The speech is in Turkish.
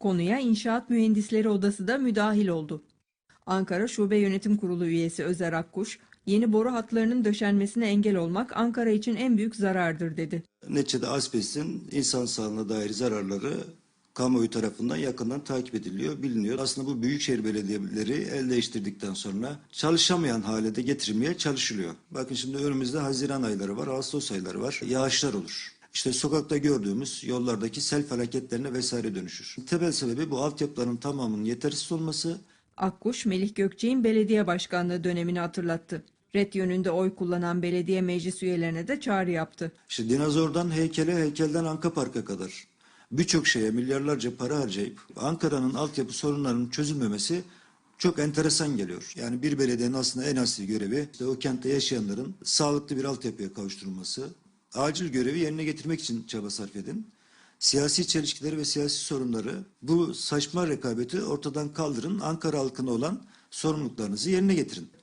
Konuya İnşaat Mühendisleri Odası da müdahil oldu. Ankara Şube Yönetim Kurulu üyesi Özer Akkuş, yeni boru hatlarının döşenmesine engel olmak Ankara için en büyük zarardır dedi. Neticede asbestin insan sağlığına dair zararları kamuoyu tarafından yakından takip ediliyor, biliniyor. Aslında bu büyükşehir belediyeleri el değiştirdikten sonra çalışamayan hale de getirmeye çalışılıyor. Bakın şimdi önümüzde Haziran ayları var, Ağustos ayları var. Yağışlar olur. İşte sokakta gördüğümüz yollardaki sel felaketlerine vesaire dönüşür. Temel sebebi bu altyapıların tamamının yetersiz olması Akkuş, Melih Gökçek'in belediye başkanlığı dönemini hatırlattı. Red yönünde oy kullanan belediye meclis üyelerine de çağrı yaptı. İşte dinozordan heykele, heykelden Anka Park'a kadar birçok şeye milyarlarca para harcayıp Ankara'nın altyapı sorunlarının çözülmemesi çok enteresan geliyor. Yani bir belediyenin aslında en asli görevi işte o kentte yaşayanların sağlıklı bir altyapıya kavuşturulması. Acil görevi yerine getirmek için çaba sarf edin. Siyasi çelişkileri ve siyasi sorunları bu saçma rekabeti ortadan kaldırın. Ankara halkına olan sorumluluklarınızı yerine getirin.